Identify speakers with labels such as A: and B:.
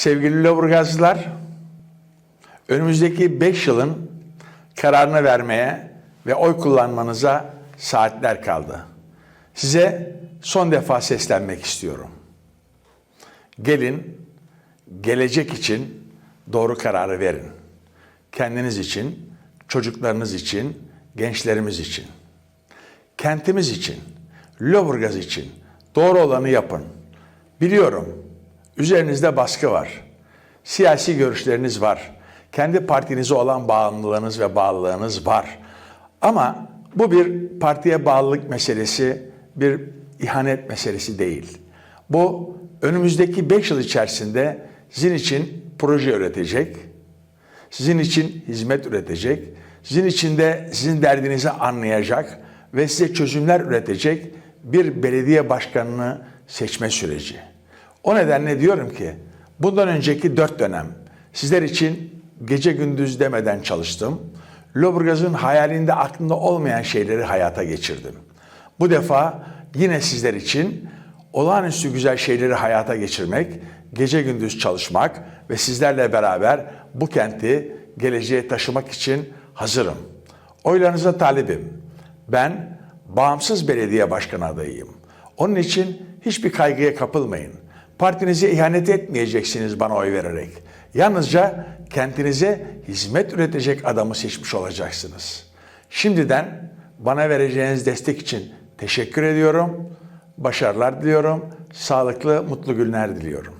A: Sevgili Lüleburgazlılar, önümüzdeki 5 yılın kararını vermeye ve oy kullanmanıza saatler kaldı. Size son defa seslenmek istiyorum. Gelin, gelecek için doğru kararı verin. Kendiniz için, çocuklarınız için, gençlerimiz için. Kentimiz için, Lüleburgaz için doğru olanı yapın. Biliyorum, üzerinizde baskı var. Siyasi görüşleriniz var. Kendi partinize olan bağımlılığınız ve bağlılığınız var. Ama bu bir partiye bağlılık meselesi, bir ihanet meselesi değil. Bu önümüzdeki 5 yıl içerisinde sizin için proje üretecek, sizin için hizmet üretecek, sizin için de sizin derdinizi anlayacak ve size çözümler üretecek bir belediye başkanını seçme süreci. O nedenle diyorum ki bundan önceki dört dönem sizler için gece gündüz demeden çalıştım. Lüleburgaz'ın hayalinde aklında olmayan şeyleri hayata geçirdim. Bu defa yine sizler için olağanüstü güzel şeyleri hayata geçirmek, gece gündüz çalışmak ve sizlerle beraber bu kenti geleceğe taşımak için hazırım. Oylarınıza talibim. Ben bağımsız belediye başkanı adayıyım. Onun için hiçbir kaygıya kapılmayın. Partinize ihanet etmeyeceksiniz bana oy vererek. Yalnızca kentinize hizmet üretecek adamı seçmiş olacaksınız. Şimdiden bana vereceğiniz destek için teşekkür ediyorum. Başarılar diliyorum. Sağlıklı, mutlu günler diliyorum.